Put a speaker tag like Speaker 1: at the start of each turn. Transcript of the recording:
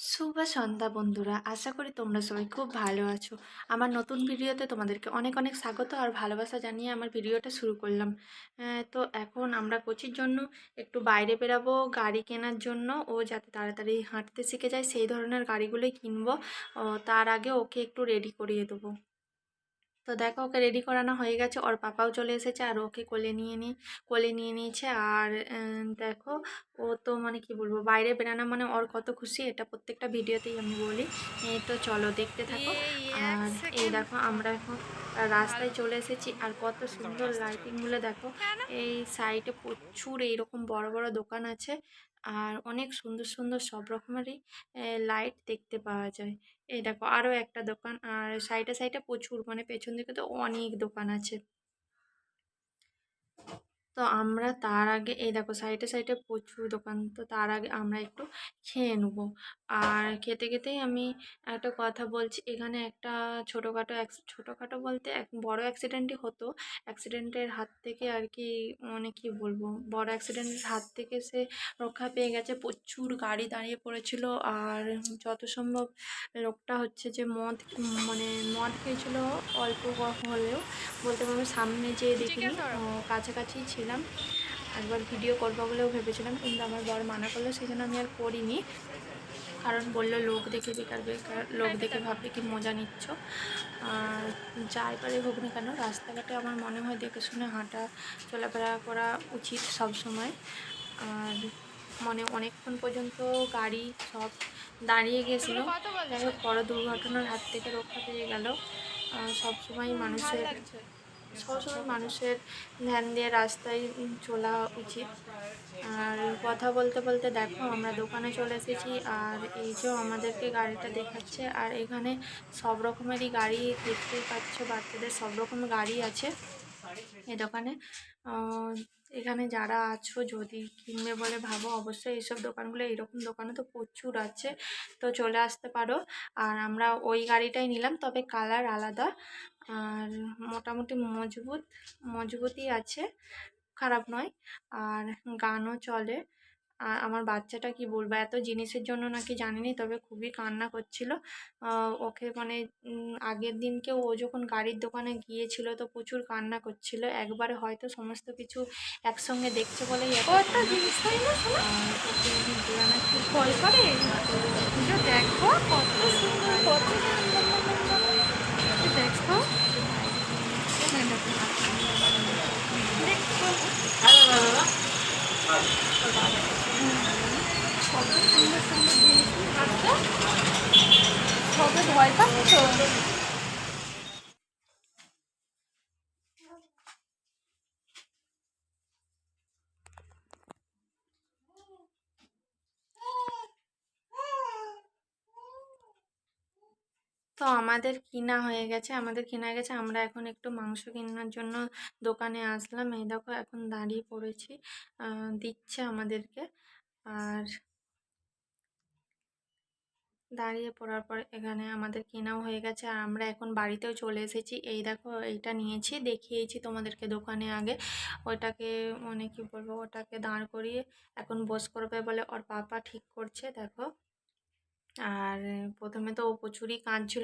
Speaker 1: শুভ সন্ধ্যা বন্ধুরা। আশা করি তোমরা সবাই খুব ভালো আছো। আমার নতুন ভিডিওতে তোমাদেরকে অনেক অনেক স্বাগত আর ভালোবাসা জানিয়ে আমার ভিডিওটা শুরু করলাম। তো এখন আমরা কোচির জন্য একটু বাইরে বেরাবো, গাড়ি কেনার জন্য। ও যাতে তাড়াতাড়ি হাঁটতে শিখে যায়, সেই ধরনের গাড়িগুলোই কিনবো। তার আগে ওকে একটু রেডি করিয়ে দেবো। তো দেখো ওকে রেডি করানো হয়ে গেছে। ওর পাপাও চলে এসেছে আর ওকে কোলে নিয়ে নিয়ে কোলে নিয়ে নিয়েছে। আর দেখো ও তো মানে কি বলব বাইরে বেরানো মানে ওর কত খুশি এটা প্রত্যেকটা ভিডিওতেই আমি বলি। এই তো চলো দেখতে থাকো। আর এই দেখো আমরা এখন রাস্তায় চলে এসেছি। আর কত সুন্দর লাইটিংগুলো দেখো। এই সাইডে প্রচুর এইরকম বড় বড় দোকান আছে। আর অনেক সুন্দর সুন্দর সব রকমেরই লাইট দেখতে পাওয়া যায়। এই দেখো আরও একটা দোকান, আর সাইডে সাইডে প্রচুর মানে পেছন দিকে তো অনেক দোকান আছে। তো আমরা তার আগে এই দেখো সাইডে সাইডে প্রচুর দোকান। তো তার আগে আমরা একটু খেয়ে নেব। আর খেতে খেতেই আমি একটা কথা বলছি এখানে একটা ছোটোখাটো অ্যাক্স- ছোটোখাটো বলতে এক বড় অ্যাক্সিডেন্টই হতো। অ্যাক্সিডেন্টের হাত থেকে আর কি মানে কি বলব বড় অ্যাক্সিডেন্টের হাত থেকে সে রক্ষা পেয়ে গেছে। প্রচুর গাড়ি দাঁড়িয়ে পড়েছিল। আর যত সম্ভব লোকটা হচ্ছে যে মদ মানে মদ খেয়েছিল অল্প হলেও বলতে পারব সামনে যেয়ে দেখিনি ও, কাছাকাছিই ছিলাম একবার ভিডিও করব বলেও ভেবেছিলাম কিন্তু আমার বর মানা করল সেই জন্য আমি আর করিনি। কারণ বলল লোক দেখে বেকার বেকার লোক দেখে ভাববে কি মজা নিচ্ছ? আর যাই পারে হোক না কেন রাস্তাঘাটে আমার মনে হয় দেখে শুনে হাঁটা চলাফেরা করা উচিত সব সময় আর মানে অনেকক্ষণ পর্যন্ত গাড়ি সব দাঁড়িয়ে গেছিল। যাই হোক বড় দুর্ঘটনার হাত থেকে রক্ষা পেয়ে গেল। সব সময় মানুষের সবসময় মানুষের ধ্যান দিয়ে রাস্তায় চলা উচিত। আর কথা বলতে বলতে দেখো, আমরা দোকানে চলে এসেছি আর এই যে আমাদেরকে গাড়িটা দেখাচ্ছে আর এখানে সব রকমেরই গাড়ি দেখতেই পাচ্ছ, বাচ্চাদের সব রকম গাড়ি আছে। এই দোকানে। এখানে যারা আছো, যদি কিনবে বলে ভাবো, অবশ্যই এইসব দোকানগুলো, এইরকম দোকানে তো প্রচুর আছে, তো চলে আসতে পারো। আর আমরা ওই গাড়িটাই নিলাম, তবে কালার আলাদা। আর মোটামুটি মজবুত, মজবুতই আছে, খারাপ নয়। আর গানও চলে। আমার বাচ্চাটা কি বলব? এত জিনিসের জন্য নাকি জানিনি তবে খুবই কান্না করছিল। ওকে মানে আগের দিনকে ও যখন গাড়ির দোকানে গিয়েছিল তো প্রচুর কান্না করছিল। একবারে হয়তো সমস্ত কিছু একসঙ্গে দেখছে বলে
Speaker 2: ভয় করে? দেখো। কত সুন্দর কত দেখো কত সুন্দর সুন্দর জিনিস থাকতো পাচ্ছ?
Speaker 1: তো আমাদের কিনা হয়ে গেছে, আমাদের কেনা গেছে। আমরা এখন একটু মাংস কেনার জন্য দোকানে আসলাম। এই দেখো, এখন দাঁড়িয়ে পড়েছি। দিচ্ছে আমাদেরকে। আর দাঁড়িয়ে পড়ার পর এখানে আমাদের কেনাও হয়ে গেছে। আর আমরা এখন বাড়িতেও চলে এসেছি। এই দেখো, এইটা নিয়েছি, দেখিয়েছি তোমাদেরকে দোকানে আগে। ওটাকে মানে কি বলব, ওটাকে দাঁড় করিয়ে এখন বস করবে বলে ওর পাপা ঠিক করছে, দেখো। আর প্রথমে তো ও প্রচুরই কাঁদছিল।